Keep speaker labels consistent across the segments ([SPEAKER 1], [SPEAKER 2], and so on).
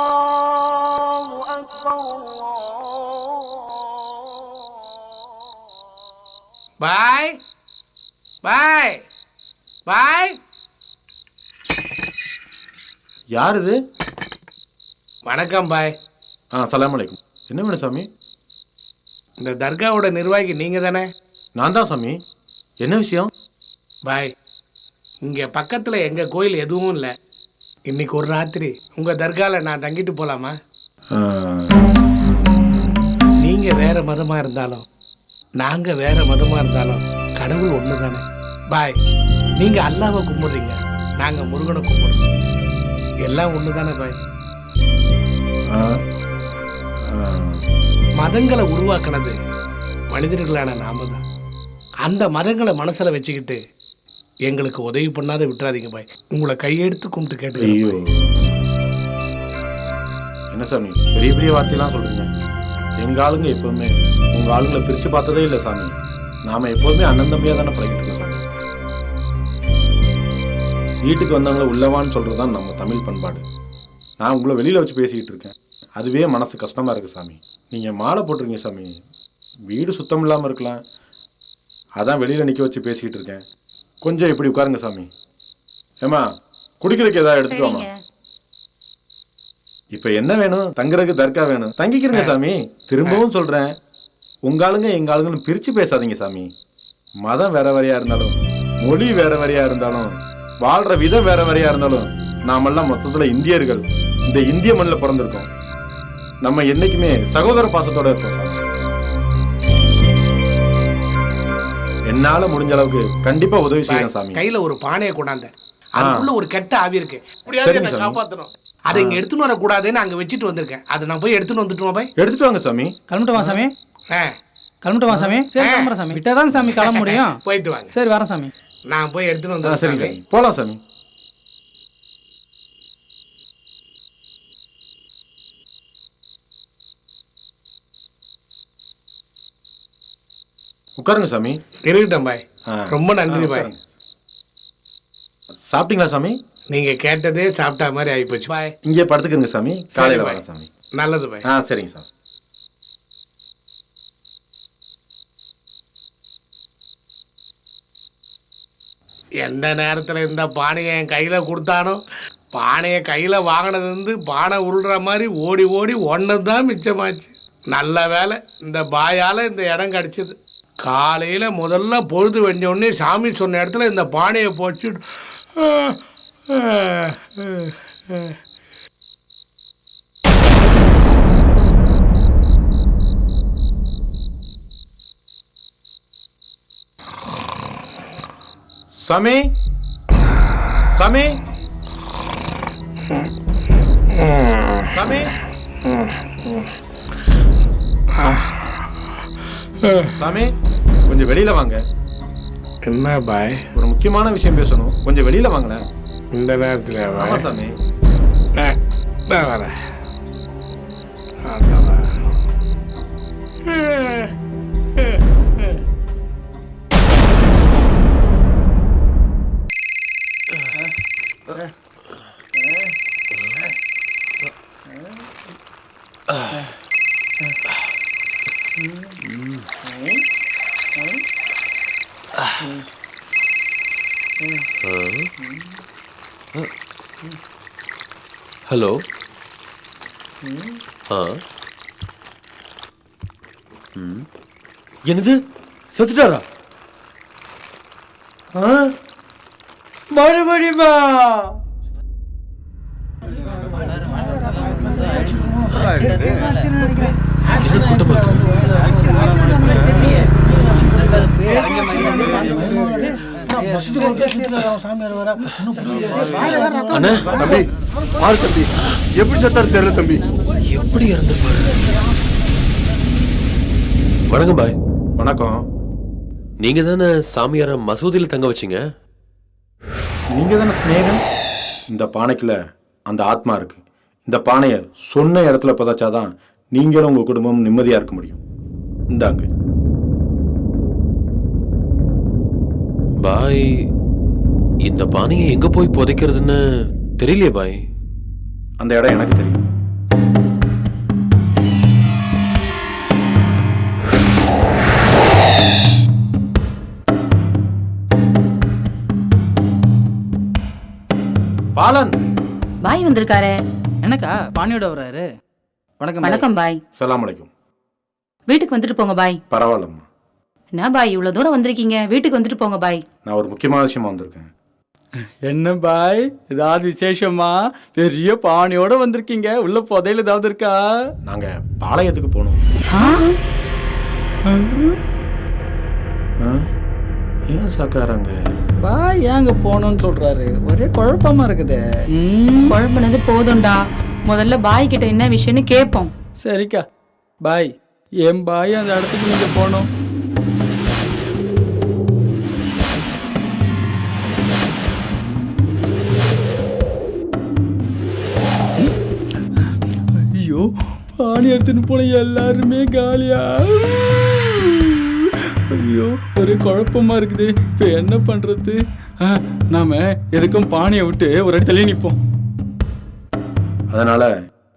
[SPEAKER 1] الله أكبر الله
[SPEAKER 2] பாய் பாய் பாய்
[SPEAKER 3] யார் இது
[SPEAKER 2] வணக்கம் பாய்
[SPEAKER 3] ஆ சலாம் அலைக்கும் என்ன வேணும் சாமி
[SPEAKER 2] இந்த தர்காவோட நிர்வாகி நீங்க தானே
[SPEAKER 3] நான் தான் சாமி என்ன விஷயம்
[SPEAKER 2] பாய் இங்க பக்கத்துல எங்க கோயில் எதுவும் இல்லை இன்னைக்கு ஒரு ராத்திரி. உங்க தர்கால நான் தங்கிட்டு போலாமா?
[SPEAKER 3] ஆ,
[SPEAKER 2] நீங்க வேற மதமா இருந்தாலும் நாங்க வேற மதமா இருந்தாலும் கடவுள் ஒண்ணு தானே பாய். நீங்க அல்லாவை கும்பிடுறீங்க நாங்க முருகனை கும்பிடுறோம். எல்லாம் ஒண்ணு தானே பாய். மதங்களை உருவாக்குனது மனிதர்களான நாம தான். அந்த மதங்களை மனசுல வச்சுக்கிட்டு எங்களுக்கு உதவி பண்ணாத விட்டுறாதீங்க பாய். உங்களை கையெடுத்து கும்பிட்டு கேட்டு
[SPEAKER 3] ஐயோ. என்ன சாமி? பெரிய பெரிய வார்த்தையெல்லாம் சொல்றீங்க. எங்க ஆளுங்க எப்பவுமே உங்க ஆளுங்களை பிரிச்சு பார்த்ததே இல்லை சாமி. நாம எப்போதுமே அண்ணன் தம்பியா தானே பழகிட்டு இருக்கோம் சாமி. வீட்டுக்கு வந்தவங்கள உள்ளவான்னு சொல்றதுதான் நம்ம தமிழ் பண்பாடு. நான் உங்களை வெளியில வச்சு பேசிக்கிட்டு இருக்கேன். அதுவே மனசு கஷ்டமா இருக்கு சாமி. நீங்க மாலை போட்டிருக்கீங்க சாமி. வீடு சுத்தம் இல்லாம இருக்கலாம். அதான் வெளியில நிக்க வச்சு பேசிக்கிட்டு இருக்கேன். கொஞ்சம் இப்படி உட்காருங்க சாமி. ஏமா குடிக்கிறதுக்கு ஏதாவது எடுத்துட்டு வாமா இப்ப என்ன வேணும்? தங்குறதுக்கு தர்கா வேணும். தங்கிக்கிறங்க சாமி. திரும்பவும் சொல்றேன். உங்க ஆளுங்க எங்க ஆளுங்கன்னு பிரிச்சு பேசாதீங்க சாமி. மதம் வேற வேறையா இருந்தாலும் மொழி வேற வேறையா இருந்தாலும் வாழ்ற விதம் வேற வேறையா இருந்தாலும் நாமெல்லாம் மொத்தத்துல இந்தியர்கள். இந்த இந்திய மண்ணில் பிறந்திருக்கோம். நம்ம என்னைக்குமே சகோதர பாசத்தோட இருப்போம் என்னால முடிஞ்ச அளவுக்கு கண்டிப்பா உதவி செய்யறேன் சாமி.
[SPEAKER 2] கையில ஒரு பானையை கொண்டாந்த. அதுக்குள்ள ஒரு கெட்ட ஆவி இருக்கு.
[SPEAKER 3] சாமி.
[SPEAKER 2] காப்பாத்தணும். அதை இங்க எடுத்துன்னு வரக்கூடாதுன்னு அங்க வச்சுட்டு வந்திருக்கேன். அதை நான் போய் எடுத்துன்னு வந்துட்டுமா பாய்?
[SPEAKER 3] எடுத்துட்டு வாங்க சாமி.
[SPEAKER 4] கிளம்பிட்டு வா சாமி?
[SPEAKER 2] ஆ.
[SPEAKER 4] கிளம்பிட்டு வா சாமி? சரி கிளம்புறேன் சாமி. விட்டா தான் சாமி கிளம்ப முடியும்.
[SPEAKER 2] போயிட்டு வாங்க.
[SPEAKER 4] சரி வரேன் சாமி.
[SPEAKER 2] நான் போய் எடுத்துன்னு சாமி.
[SPEAKER 3] சாமி. போலாம் சாமி. உட்காருங்க சாமி.
[SPEAKER 2] இருக்கட்டும் பாய். ரொம்ப நன்றி பாய்.
[SPEAKER 3] சாப்பிட்டீங்களா சாமி?
[SPEAKER 2] நீங்க கேட்டதே சாப்பிட்டா மாதிரி ஆயிப்போச்சு. பாய்
[SPEAKER 3] இங்கே படுத்துக்கங்க சாமி. காலையில. வரேன் சாமி.
[SPEAKER 2] நல்லது பாய்.
[SPEAKER 3] ஆ சரிங்க சாமி.
[SPEAKER 2] எந்த நேரத்துல இந்த பானையை என் கையில கொடுத்தானோ பானையை கையில வாங்கினது வந்து பானை உருள்ற மாதிரி ஓடி ஓடி ஒன்று தான் மிச்சமாச்சு. நல்ல வேலை இந்த பாயால இந்த இடம் கிடைச்சது. காலையில் முதல்ல பொழுது வெஞ்சோடனே சாமி சொன்ன இடத்துல இந்த பானையை போச்சு.
[SPEAKER 3] சாமி? சாமி? சாமி? சாமி? கொஞ்சம் வெளியில வாங்க
[SPEAKER 2] என்ன பாய்
[SPEAKER 3] ஒரு முக்கியமான விஷயம் பேசணும் கொஞ்சம் வெளியில வாங்களேன்
[SPEAKER 2] இந்த நேரத்தில்
[SPEAKER 3] ஆமா சாமி
[SPEAKER 2] நான் நான் வரேன் அதான் வரேன்.
[SPEAKER 5] ஹலோ. ஆ. என்னது? செத்துட்டாரா? மறுபடியுமா? என்ன கூட்டமா அண்ணா
[SPEAKER 6] தம்பி பாரு தம்பி எப்படி செத்தாரு தெரியல தம்பி.
[SPEAKER 5] எப்படி இறந்துருப்பாரு வணக்கம் பாய்.
[SPEAKER 3] வணக்கம்.
[SPEAKER 5] நீங்க தானே சாமியார மசூதியில தங்க வச்சீங்க?
[SPEAKER 3] நீங்க தானே ஸ்நேகன் இந்த பானைக்குள்ள அந்த ஆத்மா இருக்கு. இந்த பானையை சொன்ன இடத்துல புதைச்சாதான் நீங்களும் உங்க குடும்பம் நிம்மதியா இருக்க முடியும். இந்தாங்க.
[SPEAKER 5] பாய் இந்த பானையை எங்க போய் புதைக்கிறதுன்னு தெரியலையே பாய்.
[SPEAKER 3] அந்த இடம் எனக்கு தெரியும். பாலன்!
[SPEAKER 7] பாய் வந்திருக்காரே.
[SPEAKER 4] எனக்கா பாணியோட வர்றாரு. வணக்கம்.
[SPEAKER 7] வணக்கம் பாய்.
[SPEAKER 3] சலாம் அலைக்கும்.
[SPEAKER 7] வீட்டுக்கு வந்துட்டு போங்க பாய்.
[SPEAKER 3] பரவாயில்லம்மா.
[SPEAKER 7] என்ன பாய்? இவ்வளவு தூரம் வந்திருக்கீங்க. வீட்டுக்கு வந்துட்டு போங்க பாய்.
[SPEAKER 3] நான் ஒரு முக்கியமான விஷயமா வந்திருக்கேன்.
[SPEAKER 4] என்ன பாய்? ஏதாவது விசேஷமா? பெரிய பாணியோட வந்திருக்கீங்க. உள்ள புதையல் ஏதாவது இருக்கா?
[SPEAKER 3] நாங்க பாளையத்துக்கு போகணும்? ஏன் சாக்காராங்க?
[SPEAKER 4] பாய் ஏங்க போகணும்னு சொல்றாரு? ஒரே குழப்பமா இருக்குது.
[SPEAKER 7] குழம்புனது போதும்டா. முதல்ல பாய் கிட்ட என்ன விஷயம்னு கேட்போம்
[SPEAKER 4] சரிக்கா. பாய் என் பாய் அந்த இடத்துக்கு நீங்க போகணும் ஐயோ பாணி எடுத்துன்னு போன எல்லாருமே காலியா? ஐயோ ஒரே குழப்பமா இருக்குது. இப்போ என்ன பண்றது? ஆ, நாம எதுக்கும் பாணியை விட்டு ஒரு இடத்துல நிற்போம்
[SPEAKER 3] அதனால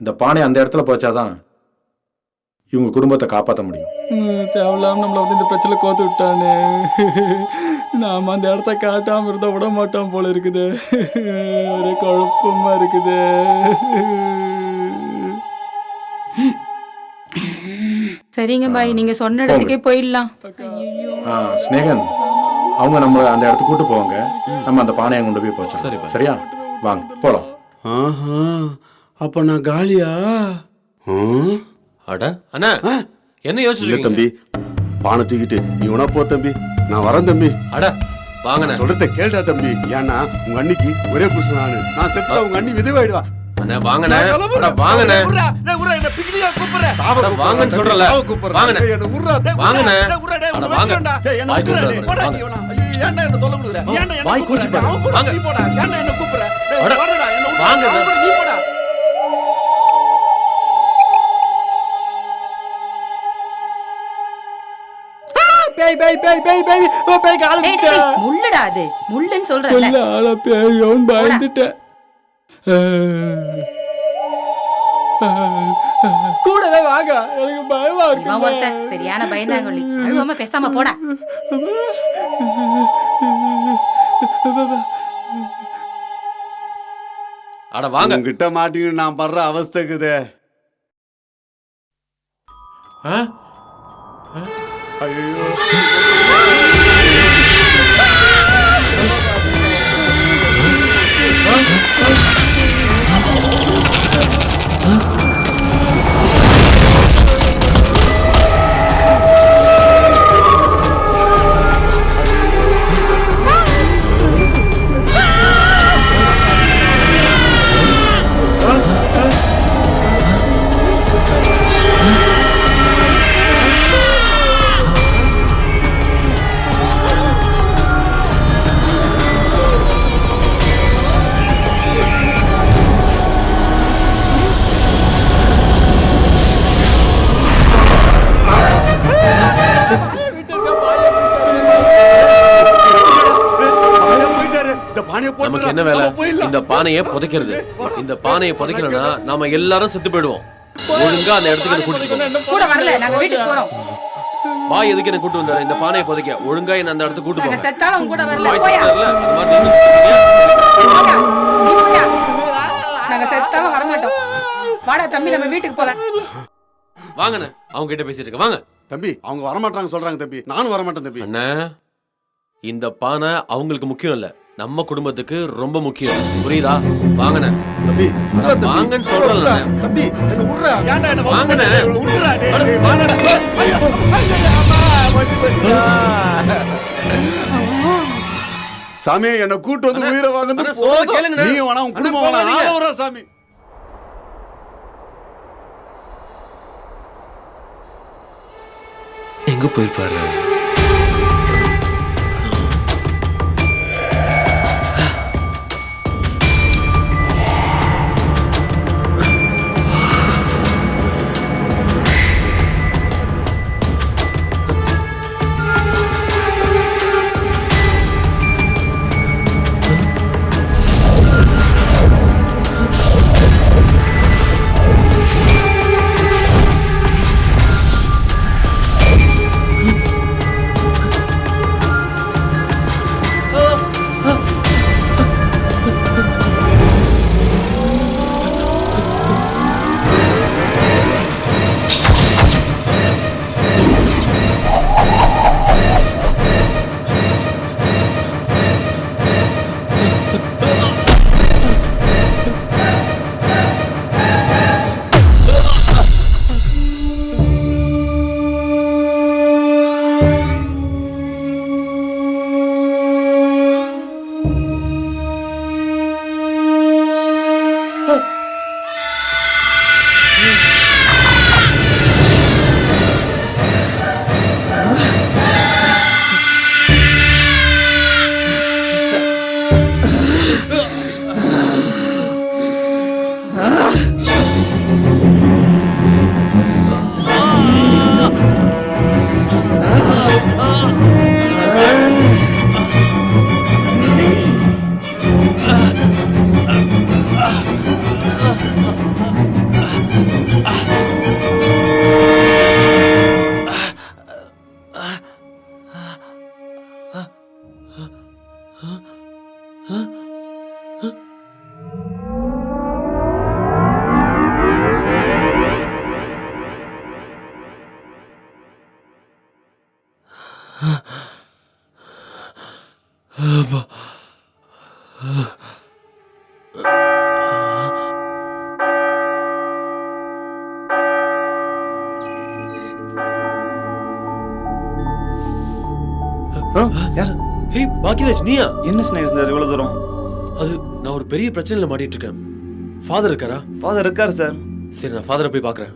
[SPEAKER 3] இந்த பானை அந்த இடத்துல போச்சாதான் இவங்க குடும்பத்தை காப்பாற்ற முடியும்.
[SPEAKER 4] தேவையில்லாம நம்மள வந்து இந்த பிரச்சனை கோத்து விட்டானே. நாம அந்த இடத்த காட்டாம இருந்தா விட மாட்டோம் போல இருக்குது. ஒரே குழப்பமா இருக்குது.
[SPEAKER 7] சரிங்க பாய் நீங்க சொன்ன இடத்துக்கே போயிடலாம்.
[SPEAKER 3] ஆ ஸ்னேகன் அவங்க நம்மளை அந்த இடத்துக்கு கூட்டு போவாங்க. நம்ம அந்த பானையை கொண்டு போய் போச்சோம்
[SPEAKER 5] சரிப்பா.
[SPEAKER 3] சரியா? வாங்க போலாம்.
[SPEAKER 6] ஆஹா அப்ப நான் காலியா? ஆ?
[SPEAKER 5] அட அண்ணா என்ன
[SPEAKER 6] இல்ல
[SPEAKER 5] யோசிச்சு
[SPEAKER 6] தம்பி பானை தூக்கிட்டு நீ உனா போ தம்பி. நான் வரேன் தம்பி.
[SPEAKER 5] அட வாங்கண்ணே.
[SPEAKER 6] சொல்றத கேளுடா தம்பி. ஏன்னா உங்க அண்ணிக்கு ஒரே புருஷன் நானு நான் செத்துட்டா உங்க அண்ணி விதவாயிடுவா
[SPEAKER 5] அண்ணா வாங்கண்ணே. அட வாங்கண்ணே. அட வாங்கன்னு சொல்றல. வாங்கண்ணே. வாங்கண்ணே. அட வாங்க. வாய் கூப்பிடாத, வாங்க. வாய் கூச்சிப்பாரு. வாங்க. அட, வாங்கண்ணே.
[SPEAKER 4] பேய் பேய் பேய் பேய் பேய். ஓ பேய் கால
[SPEAKER 7] முள்ளுடா அது. முள்ளுன்னு சொல்றல
[SPEAKER 4] இல்ல ஆள பேயோன்னு பயந்துட்டேன். கூடவே வாங்க. எனக்கு பயமா
[SPEAKER 7] இவன் ஒருத்தன்.
[SPEAKER 4] இருக்கு
[SPEAKER 7] சரியான பயந்தாங்கொல்லி. அழுவாம பேசாம போடா.
[SPEAKER 5] அட வாங்க.
[SPEAKER 6] உங்ககிட்ட மாட்டின்னு நான் படுற அவஸ்தைக்குதே? ஐயோ.
[SPEAKER 5] நமக்கு என்ன வேலை? இந்த பானையை புதைக்கிறது. இந்த பானையை புதைக்கலன்னா நாம எல்லாரும் செத்து போயிடுவோம். ஒழுங்கா அந்த இடத்துக்கு கூட்டிட்டு.
[SPEAKER 7] கூட வரல நாங்க வீட்டுக்கு போறோம்.
[SPEAKER 5] பாய் எதுக்கு என்ன கூட்டு வந்தாரு? இந்த பானையை புதைக்க. ஒழுங்கா என்ன அந்த இடத்துக்கு கூட்டு போங்க.
[SPEAKER 7] செத்தாலும் கூட வரல. நாங்க செத்தாலும் வரமாட்டோம். வாடா தம்பி நம்ம வீட்டுக்கு போலாம்.
[SPEAKER 5] வாங்கண்ணே. அவங்க கிட்ட பேசிட்டு இருக்க. வாங்க.
[SPEAKER 6] தம்பி அவங்க வரமாட்டாங்க சொல்றாங்க தம்பி. நானும் வரமாட்டேன் தம்பி.
[SPEAKER 5] அண்ணா இந்த பானை அவங்களுக்கு முக்கியம் இல்ல. நம்ம குடும்பத்துக்கு ரொம்ப முக்கியம். புரியுதா? வாங்கண்ணே
[SPEAKER 6] தம்பி.
[SPEAKER 5] வாங்கன்னு சொல்றேன்ல.
[SPEAKER 6] விட்றா, தம்பி என்ன விட்றா ஏன்டா என்ன
[SPEAKER 5] வாங்கண்ணே.
[SPEAKER 6] விட்றா டேய், வாங்கடா. சாமி என்ன கூட்டு வந்து உயிரை வாங்குறது போதும். வேணா குடும்பம் வேணா வரேன் சாமி.
[SPEAKER 5] எங்க போயிருப்பாரு? ஏய் பாக்கியராஜ் நீயா?
[SPEAKER 8] என்ன ஸ்நேகம் சார் இவ்வளோ தூரம்?
[SPEAKER 5] அது நான் ஒரு பெரிய பிரச்சனையில மாட்டிட்டு இருக்கேன். ஃபாதர் இருக்காரா?
[SPEAKER 8] ஃபாதர் இருக்கார் சார்
[SPEAKER 5] சரி நான் ஃபாதரை போய் பார்க்கறேன்